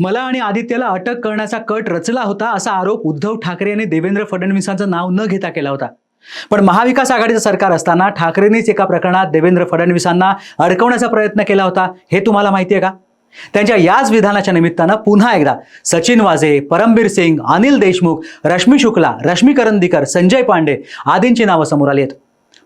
मला आणि आदित्यला अटक करण्याचा कट रचला होता असा आरोप उद्धव ठाकरे यांनी देवेंद्र फडणवीसांचं नाव न घेता केला होता. पण महाविकास आघाडीचं सरकार असताना ठाकरेंनीच एका प्रकरणात देवेंद्र फडणवीसांना अडकवण्याचा प्रयत्न केला होता. हे तुम्हाला माहिती आहे का? त्यांच्या याच विधानाच्या निमित्तानं पुन्हा एकदा सचिन वाझे परमबीर सिंग अनिल देशमुख रश्मी शुक्ला रश्मी करंदीकर संजय पांडे आदींची नावं समोर आली आहेत.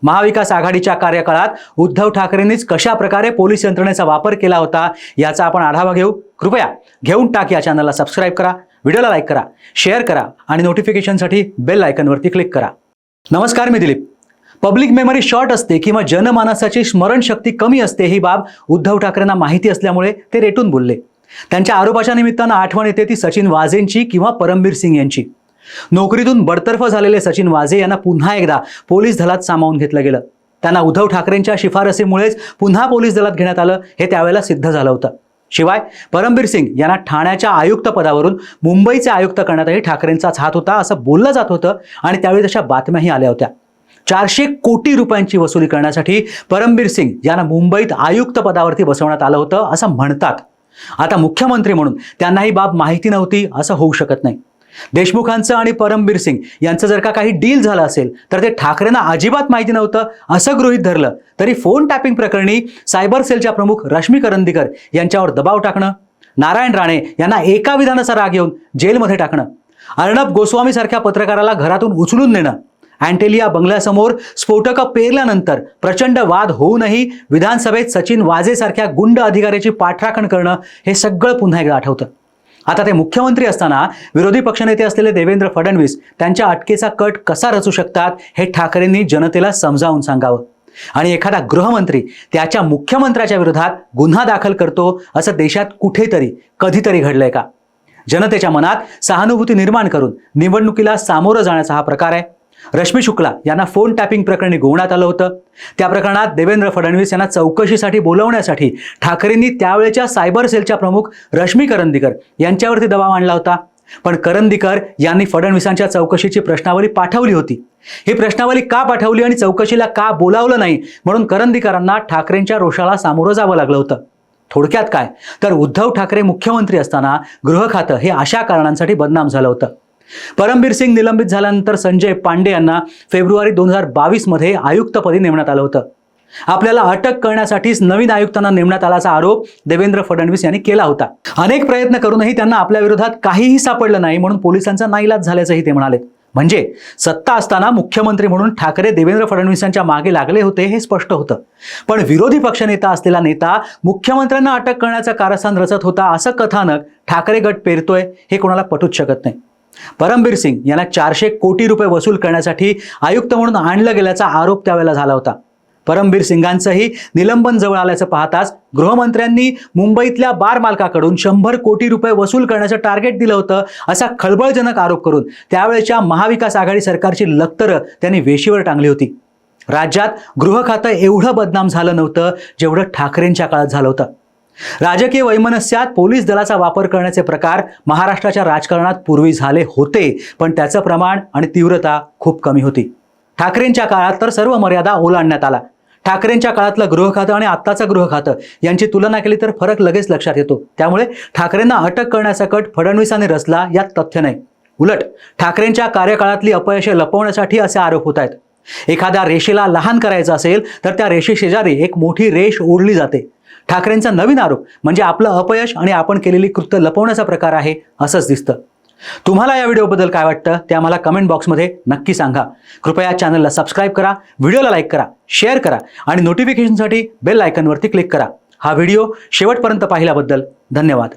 महाविकास आघाडीच्या कार्यकाळात उद्धव ठाकरेंनीच कशा प्रकारे पोलीस यंत्रणेचा वापर केला होता याचा आपण आढावा घेऊ. कृपया घेऊन टाक या चॅनलला सबस्क्राईब करा व्हिडिओला लाईक करा शेअर करा आणि नोटिफिकेशनसाठी बेल आयकनवरती क्लिक करा. नमस्कार मी दिलीप. पब्लिक मेमरी शॉर्ट असते किंवा जनमानसाची स्मरणशक्ती कमी असते ही बाब उद्धव ठाकरेंना माहिती असल्यामुळे ते रेटून बोलले. त्यांच्या आरोपाच्या निमित्तानं आठवण येते ती सचिन वाझेंची किंवा परमबीर सिंग यांची. नोकरीतून बडतर्फ झालेले सचिन वाझे यांना पुन्हा एकदा पोलीस दलात सामावून घेतलं गेलं. त्यांना उद्धव ठाकरेंच्या शिफारसीमुळेच पुन्हा पोलीस दलात घेण्यात आलं हे त्यावेळेला सिद्ध झालं होतं. शिवाय परमबीर सिंग यांना ठाण्याच्या आयुक्त पदावरून मुंबईचे आयुक्त करण्यातही ठाकरेंचाच हात होता असं बोललं जात होतं आणि त्यावेळी तशा बातम्याही आल्या होत्या. चारशे कोटी रुपयांची वसुली करण्यासाठी परमबीर सिंग यांना मुंबईत आयुक्त पदावरती बसवण्यात आलं होतं असं म्हणतात. आता मुख्यमंत्री म्हणून त्यांना ही बाब माहिती नव्हती असं होऊ शकत नाही. देशमुखांचं आणि परमबीर सिंग यांचं जर का काही डील झालं असेल तर ते ठाकरेंना अजिबात माहिती नव्हतं असं गृहीत धरलं. तरी फोन टॅपिंग प्रकरणी सायबर सेलच्या प्रमुख रश्मी करंदीकर यांच्यावर दबाव टाकणं नारायण राणे यांना एका विधानाचा राग येऊन जेलमध्ये टाकणं अर्णब गोस्वामीसारख्या पत्रकाराला घरातून उचलून नेणं अँटेलिया बंगल्यासमोर स्फोटकं पेरल्यानंतर प्रचंड वाद होऊनही विधानसभेत सचिन वाजेसारख्या गुंड अधिकाऱ्याची पाठराखण करणं हे सगळं पुन्हा एकदा आठवतं. आता ते मुख्यमंत्री असताना विरोधी पक्षनेते असलेले देवेंद्र फडणवीस त्यांच्या अटकेचा कट कसा रचू शकतात हे ठाकरेंनी जनतेला समजावून सांगावं. आणि एखादा गृहमंत्री त्याच्या मुख्यमंत्र्याच्या विरोधात गुन्हा दाखल करतो असं देशात कुठेतरी कधीतरी घडलंय का? जनतेच्या मनात सहानुभूती निर्माण करून निवडणुकीला सामोरं जाण्याचा हा प्रकार आहे. रश्मी शुक्ला यांना फोन टॅपिंग प्रकरणी गोवण्यात आलं होतं. त्या प्रकरणात देवेंद्र फडणवीस यांना चौकशीसाठी बोलवण्यासाठी ठाकरेंनी त्यावेळेच्या सायबर सेलच्या प्रमुख रश्मी करंदीकर यांच्यावरती दबाव आणला होता. पण करंदीकर यांनी फडणवीसांच्या चौकशीची प्रश्नावली पाठवली होती. ही प्रश्नावली का पाठवली आणि चौकशीला का बोलावलं नाही म्हणून करंदीकरांना ठाकरेंच्या रोषाला सामोरं जावं लागलं होतं. थोडक्यात काय? तर उद्धव ठाकरे मुख्यमंत्री असताना गृह खातं हे अशा कारणांसाठी बदनाम झालं होतं. परमबीर सिंग निलंबित झाल्यानंतर संजय पांडे यांना फेब्रुवारी दोन हजार बावीसमध्ये आयुक्तपदी नेमण्यात आलं होतं. आपल्याला अटक करण्यासाठीच नवीन आयुक्तांना नेमण्यात आल्याचा आरोप देवेंद्र फडणवीस यांनी केला होता. अनेक प्रयत्न करूनही त्यांना आपल्या विरोधात काहीही सापडलं नाही म्हणून पोलिसांचा नाईलाज झाल्याचंही ते म्हणाले. म्हणजे सत्ता असताना मुख्यमंत्री म्हणून ठाकरे देवेंद्र फडणवीसांच्या मागे लागले होते हे स्पष्ट होतं. पण विरोधी पक्षनेता असलेला नेता मुख्यमंत्र्यांना अटक करण्याचा कारस्थान रचत होता असं कथानक ठाकरे गट पेरतोय हे कोणाला पटूच शकत नाही. परमबीर सिंग यांना चारशे कोटी रुपये वसूल करण्यासाठी आयुक्त म्हणून आणलं गेल्याचा आरोप त्यावेळेला झाला होता. परमबीर सिंगांचंही निलंबन जवळ आल्याचं पाहताच गृहमंत्र्यांनी मुंबईतल्या बार मालकाकडून शंभर कोटी रुपये वसूल करण्याचं टार्गेट दिलं होतं असा खळबळजनक आरोप करून त्यावेळेच्या महाविकास आघाडी सरकारची लक्तरं त्यांनी वेशीवर टांगली होती. राज्यात गृह खातं एवढं बदनाम झालं नव्हतं जेवढं ठाकरेंच्या काळात झालं होतं. राजकीय वैमनस्यात पोलीस दलाचा वापर करण्याचे प्रकार महाराष्ट्राच्या राजकारणात पूर्वी झाले होते पण त्याचं प्रमाण आणि तीव्रता खूप कमी होती. ठाकरेंच्या काळात तर सर्व मर्यादा ओलांडण्यात आला ठाकरेंच्या काळातलं गृह खातं आणि आत्ताचं गृह खातं यांची तुलना केली तर फरक लगेच लक्षात येतो. त्यामुळे ठाकरेंना अटक करण्याचा कट फडणवीसांनी रचला यात तथ्य नाही. उलट ठाकरेंच्या कार्यकाळातली अपयशे लपवण्यासाठी असे आरोप होत आहेत. एखाद्या रेषेला लहान करायचं असेल तर त्या रेषे शेजारी एक मोठी रेष ओढली जाते. ठाकरेंचा नवीन आरोप म्हणजे आपलं अपयश आणि आपण केलेली कृत्य लपवण्याचा प्रकार आहे असंच दिसतं. तुम्हाला या व्हिडिओबद्दल काय वाटतं ते आम्हाला कमेंट बॉक्समध्ये नक्की सांगा. कृपया चॅनलला सबस्क्राईब करा व्हिडिओला लाईक करा शेअर करा आणि नोटिफिकेशनसाठी बेल आयकनवरती क्लिक करा. हा व्हिडिओ शेवटपर्यंत पाहिल्याबद्दल धन्यवाद.